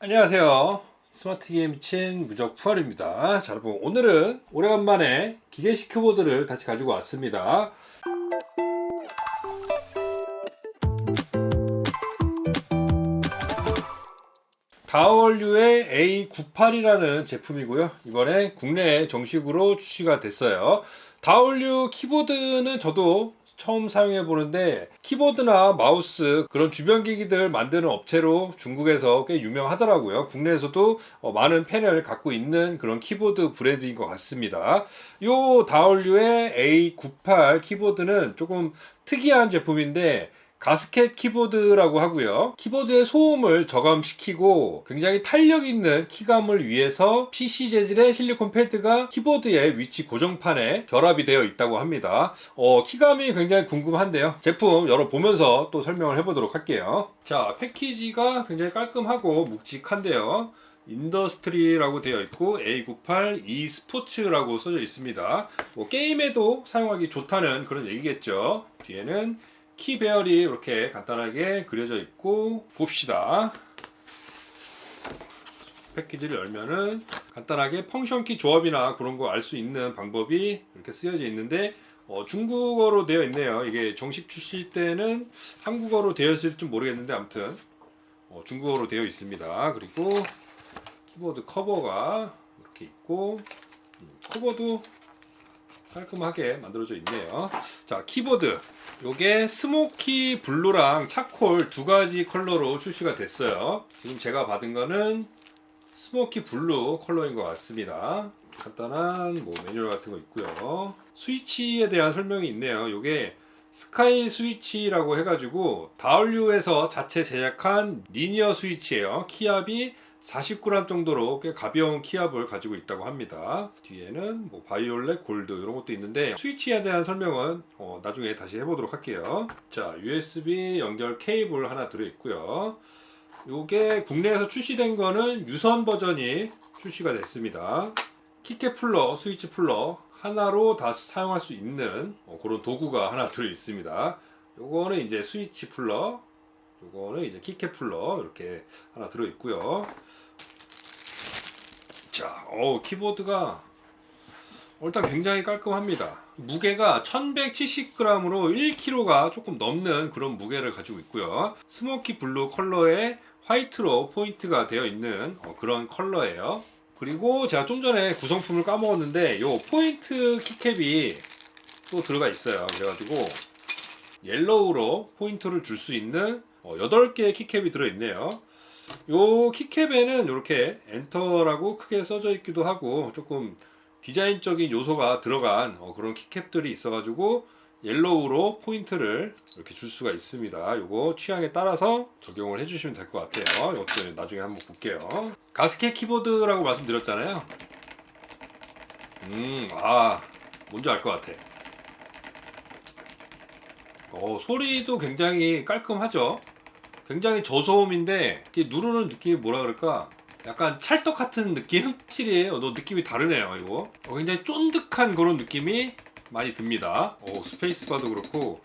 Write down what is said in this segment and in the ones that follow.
안녕하세요. 스마트기에 미친 무적 푸알입니다. 자, 여러분, 오늘은 오래간만에 기계식 큐보드를 다시 가지고 왔습니다. 다월류의 A98이라는 제품이고요. 이번에 국내에 정식으로 출시가 됐어요. 다월류 키보드는 저도 처음 사용해 보는데 키보드나 마우스 그런 주변 기기들 만드는 업체로 중국에서 꽤 유명하더라고요. 국내에서도 어, 많은 팬을 갖고 있는 그런 키보드 브랜드인 것 같습니다. 요 다올류의 A98 키보드는 조금 특이한 제품인데 가스켓 키보드라고 하고요. 키보드의 소음을 저감시키고 굉장히 탄력 있는 키감을 위해서 PC 재질의 실리콘 패드가 키보드의 위치 고정판에 결합이 되어 있다고 합니다. 어, 키감이 굉장히 궁금한데요. 제품 열어보면서 또 설명을 해보도록 할게요. 자, 패키지가 굉장히 깔끔하고 묵직한데요. 인더스트리라고 되어 있고 A98 E 스포츠라고 써져 있습니다. 뭐 게임에도 사용하기 좋다는 그런 얘기겠죠. 뒤에는 키 배열이 이렇게 간단하게 그려져 있고 봅시다. 패키지를 열면은 간단하게 펑션 키 조합이나 그런 거 알 수 있는 방법이 이렇게 쓰여져 있는데 어, 중국어로 되어 있네요. 이게 정식 출시 때는 한국어로 되어 있을지 모르겠는데 아무튼 어, 중국어로 되어 있습니다. 그리고 키보드 커버가 이렇게 있고 음, 커버도 깔끔하게 만들어져 있네요. 자, 키보드. 요게 스모키 블루랑 차콜 두 가지 컬러로 출시가 됐어요. 지금 제가 받은 거는 스모키 블루 컬러인 것 같습니다. 간단한 뭐 매뉴얼 같은 거 있고요. 스위치에 대한 설명이 있네요. 요게 스카이 스위치라고 해가지고 다울류에서 자체 제작한 리니어 스위치예요. 키압이 40g 정도로 꽤 가벼운 키압을 가지고 있다고 합니다. 뒤에는 뭐 바이올렛, 골드 이런 것도 있는데 스위치에 대한 설명은 어, 나중에 다시 해보도록 할게요. 자, USB 연결 케이블 하나 들어있고요. 요게 국내에서 출시된 거는 유선 버전이 출시가 됐습니다. 키캡 풀러, 스위치 풀러 하나로 다 사용할 수 있는 어, 그런 도구가 하나 들어 있습니다. 요거는 이제 스위치 풀러, 요거는 이제 키캡 풀러 이렇게 하나 들어 있고요. 자, 어 키보드가 일단 굉장히 깔끔합니다. 무게가 1170g으로 1kg가 조금 넘는 그런 무게를 가지고 있고요. 스모키 블루 컬러의 화이트로 포인트가 되어 있는 어, 그런 컬러예요. 그리고 제가 좀 전에 구성품을 까먹었는데 요 포인트 키캡이 또 들어가 있어요. 그래가지고 옐로우로 포인트를 줄 수 있는 8개의 키캡이 들어있네요. 요 키캡에는 이렇게 엔터라고 크게 써져 있기도 하고 조금 디자인적인 요소가 들어간 어, 그런 키캡들이 있어가지고 옐로우로 포인트를 이렇게 줄 수가 있습니다. 요거 취향에 따라서 적용을 해주시면 될 것 같아요. 이것도 나중에 한번 볼게요. 가스켓 키보드라고 말씀드렸잖아요. 음, 아, 뭔지 알 것 같아. 어, 소리도 굉장히 깔끔하죠. 굉장히 저소음인데 누르는 느낌이 뭐라 그럴까? 약간 찰떡 같은 느낌? 확실히 어, 너 느낌이 다르네요 이거. 어, 굉장히 쫀득한 그런 느낌이 많이 듭니다. 어, 스페이스바도 그렇고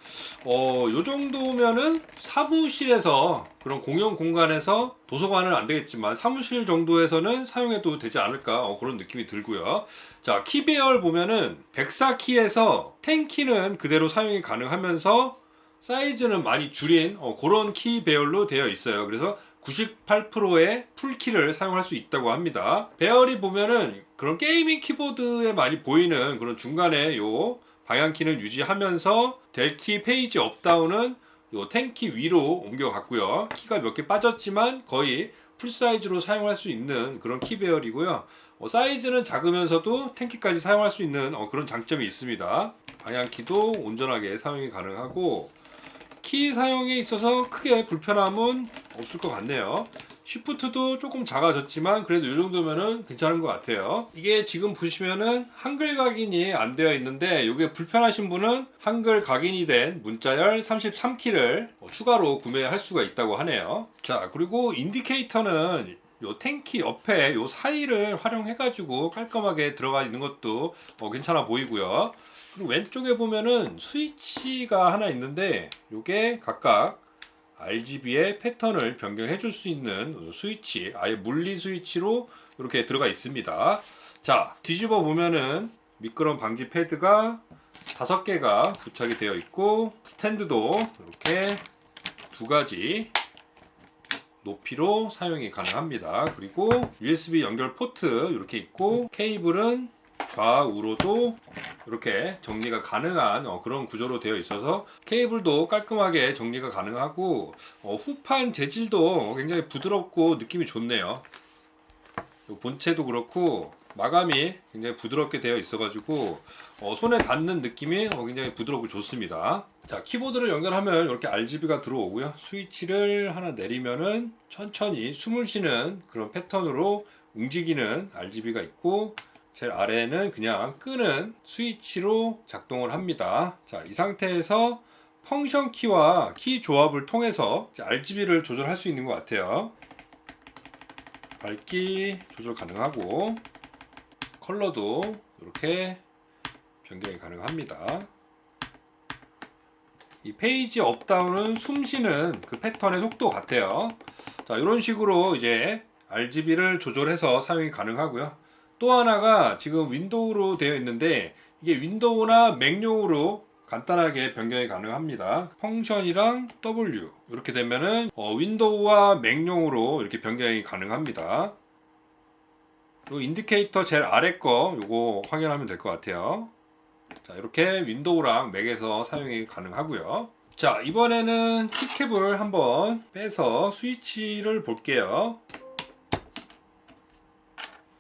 어, 요 정도면은 사무실에서 그런 공용 공간에서 도서관은 안 되겠지만 사무실 정도에서는 사용해도 되지 않을까 어, 그런 느낌이 들고요. 자, 키 배열 보면은 104키에서 10키는 그대로 사용이 가능하면서 사이즈는 많이 줄인 어, 그런 키 배열로 되어 있어요. 그래서 98%의 풀키를 사용할 수 있다고 합니다. 배열이 보면은 그런 게이밍 키보드에 많이 보이는 그런 중간에 요 방향키는 유지하면서 델키 페이지 업다운은 요 10키 위로 옮겨갔고요. 키가 몇 개 빠졌지만 거의 풀 사이즈로 사용할 수 있는 그런 키 배열이고요. 어, 사이즈는 작으면서도 10키까지 사용할 수 있는 어, 그런 장점이 있습니다. 방향키도 온전하게 사용이 가능하고 키 사용에 있어서 크게 불편함은 없을 것 같네요. 쉬프트도 조금 작아졌지만 그래도 이 정도면은 괜찮은 것 같아요. 이게 지금 보시면은 한글 각인이 안 되어 있는데 이게 불편하신 분은 한글 각인이 된 문자열 33키를 추가로 구매할 수가 있다고 하네요. 자 그리고 인디케이터는 요 탱키 옆에 요 사이를 활용해가지고 깔끔하게 들어가 있는 것도 어, 괜찮아 보이고요. 그리고 왼쪽에 보면은 스위치가 하나 있는데 요게 각각 RGB의 패턴을 변경해 줄 수 있는 스위치, 아예 물리 스위치로 이렇게 들어가 있습니다. 자, 뒤집어 보면은 미끄럼 방지 패드가 다섯 개가 부착이 되어 있고 스탠드도 이렇게 두 가지 높이로 사용이 가능합니다. 그리고 USB 연결 포트 이렇게 있고 케이블은 좌우로도 이렇게 정리가 가능한 어, 그런 구조로 되어 있어서 케이블도 깔끔하게 정리가 가능하고 어, 후판 재질도 굉장히 부드럽고 느낌이 좋네요. 요 본체도 그렇고 마감이 굉장히 부드럽게 되어 있어가지고 어, 손에 닿는 느낌이 어, 굉장히 부드럽고 좋습니다. 자 키보드를 연결하면 이렇게 RGB가 들어오고요. 스위치를 하나 내리면은 천천히 숨을 쉬는 그런 패턴으로 움직이는 RGB가 있고 제일 아래에는 그냥 끄는 스위치로 작동을 합니다. 자, 이 상태에서 펑션 키와 키 조합을 통해서 RGB를 조절할 수 있는 것 같아요. 밝기 조절 가능하고 컬러도 이렇게 변경이 가능합니다. 이 페이지 업다운은 숨 쉬는 그 패턴의 속도 같아요. 자, 이런 식으로 이제 RGB를 조절해서 사용이 가능하고요. 또 하나가 지금 윈도우로 되어 있는데 이게 윈도우나 맥용으로 간단하게 변경이 가능합니다. 펑션이랑 W 이렇게 되면은 어, 윈도우와 맥용으로 이렇게 변경이 가능합니다. 요 인디케이터 제일 아래 거 요거 확인하면 될 것 같아요. 자 이렇게 윈도우랑 맥에서 사용이 가능하고요. 자 이번에는 키캡을 한번 빼서 스위치를 볼게요.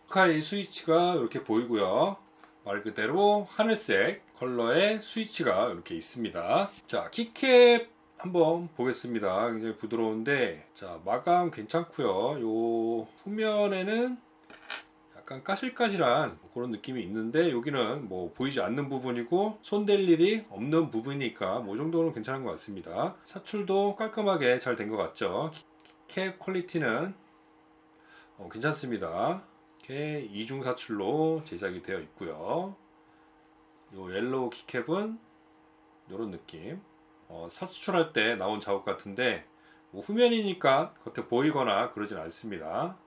스카이 스위치가 이렇게 보이고요. 말 그대로 하늘색 컬러의 스위치가 이렇게 있습니다. 자, 키캡 한번 보겠습니다. 굉장히 부드러운데, 자, 마감 괜찮고요. 요 후면에는 약간 까실까실한 그런 느낌이 있는데 여기는 뭐 보이지 않는 부분이고 손댈 일이 없는 부분이니까 뭐 정도는 괜찮은 것 같습니다. 사출도 깔끔하게 잘 된 것 같죠. 캡 퀄리티는 어, 괜찮습니다. 이렇게 이중 사출로 제작이 되어 있고요. 요 옐로우 키캡은 이런 느낌. 어, 사출할 때 나온 작업 같은데 뭐 후면이니까 겉에 보이거나 그러진 않습니다.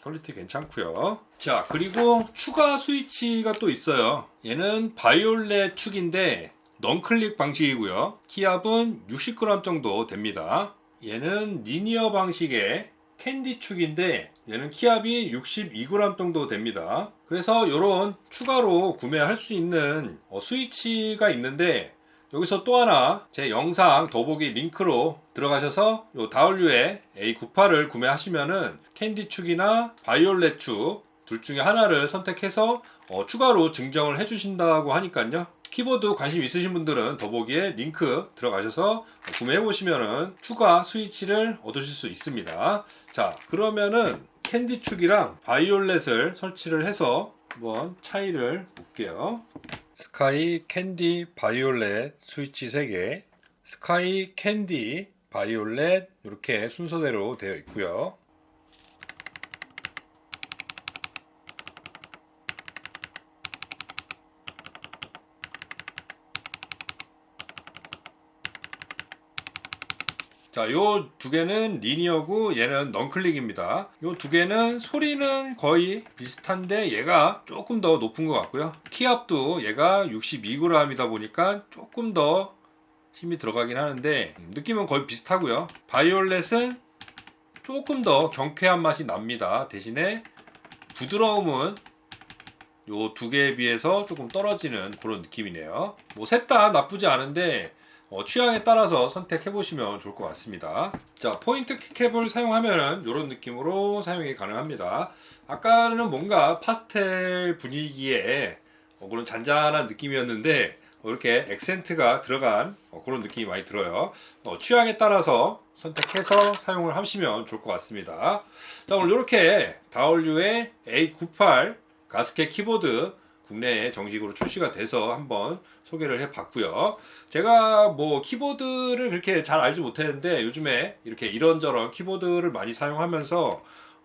음, 퀄리티 괜찮고요. 자 그리고 추가 스위치가 또 있어요. 얘는 바이올렛 축인데 넌클릭 방식이고요. 키압은 60g 정도 됩니다. 얘는 리니어 방식의 캔디 축인데 얘는 키압이 62g 정도 됩니다. 그래서 이런 추가로 구매할 수 있는 어, 스위치가 있는데 여기서 또 하나 제 영상 더보기 링크로 들어가셔서 요 다울류의 A98을 구매하시면은 캔디 축이나 바이올렛 축 둘 중에 하나를 선택해서 어, 추가로 증정을 해주신다고 하니까요. 키보드 관심 있으신 분들은 더보기에 링크 들어가셔서 구매해 보시면은 추가 스위치를 얻으실 수 있습니다. 자, 그러면은 캔디 축이랑 바이올렛을 설치를 해서 한번 차이를 볼게요. 스카이 캔디 바이올렛 스위치 3개, 스카이 캔디 바이올렛 이렇게 순서대로 되어 있고요. 자, 요 두 개는 리니어고 얘는 넌클릭입니다. 요 두 개는 소리는 거의 비슷한데 얘가 조금 더 높은 것 같고요. 키압도 얘가 62g이다 보니까 조금 더 힘이 들어가긴 하는데 느낌은 거의 비슷하고요. 바이올렛은 조금 더 경쾌한 맛이 납니다. 대신에 부드러움은 요 두 개에 비해서 조금 떨어지는 그런 느낌이네요. 뭐 셋 다 나쁘지 않은데 어, 취향에 따라서 선택해 보시면 좋을 것 같습니다. 자, 포인트 키캡을 사용하면 이런 느낌으로 사용이 가능합니다. 아까는 뭔가 파스텔 분위기에 어, 그런 잔잔한 느낌이었는데 어, 이렇게 액센트가 들어간 어, 그런 느낌이 많이 들어요. 어, 취향에 따라서 선택해서 사용을 하시면 좋을 것 같습니다. 자, 오늘 이렇게 다올류의 A98 가스켓 키보드 국내에 정식으로 출시가 돼서 한번 소개를 해 봤고요. 제가 뭐 키보드를 그렇게 잘 알지 못했는데 요즘에 이렇게 이런저런 키보드를 많이 사용하면서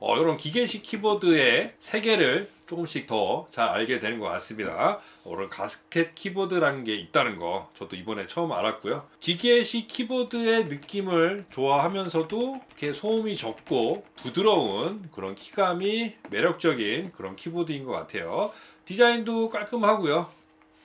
어, 이런 기계식 키보드의 세계를 조금씩 더 잘 알게 되는 것 같습니다. 어, 이런 가스켓 키보드라는 게 있다는 거 저도 이번에 처음 알았고요. 기계식 키보드의 느낌을 좋아하면서도 이렇게 소음이 적고 부드러운 그런 키감이 매력적인 그런 키보드인 것 같아요. 디자인도 깔끔하고요.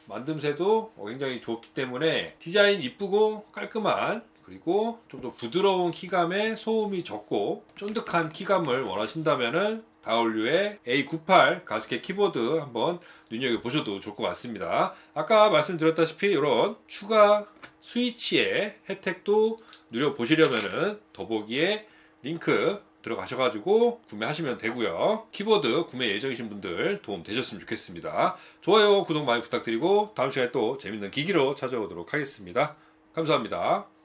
만듦새도 굉장히 좋기 때문에 디자인 이쁘고 깔끔한 그리고 좀 더 부드러운 키감에 소음이 적고 쫀득한 키감을 원하신다면은 다올류의 A98 가스켓 키보드 한번 눈여겨보셔도 좋을 것 같습니다. 아까 말씀드렸다시피 이런 추가 스위치의 혜택도 누려보시려면은 더보기에 링크 들어가셔가지고 구매하시면 되고요. 키보드 구매 예정이신 분들 도움 되셨으면 좋겠습니다. 좋아요, 구독 많이 부탁드리고 다음 시간에 또 재밌는 기기로 찾아오도록 하겠습니다. 감사합니다.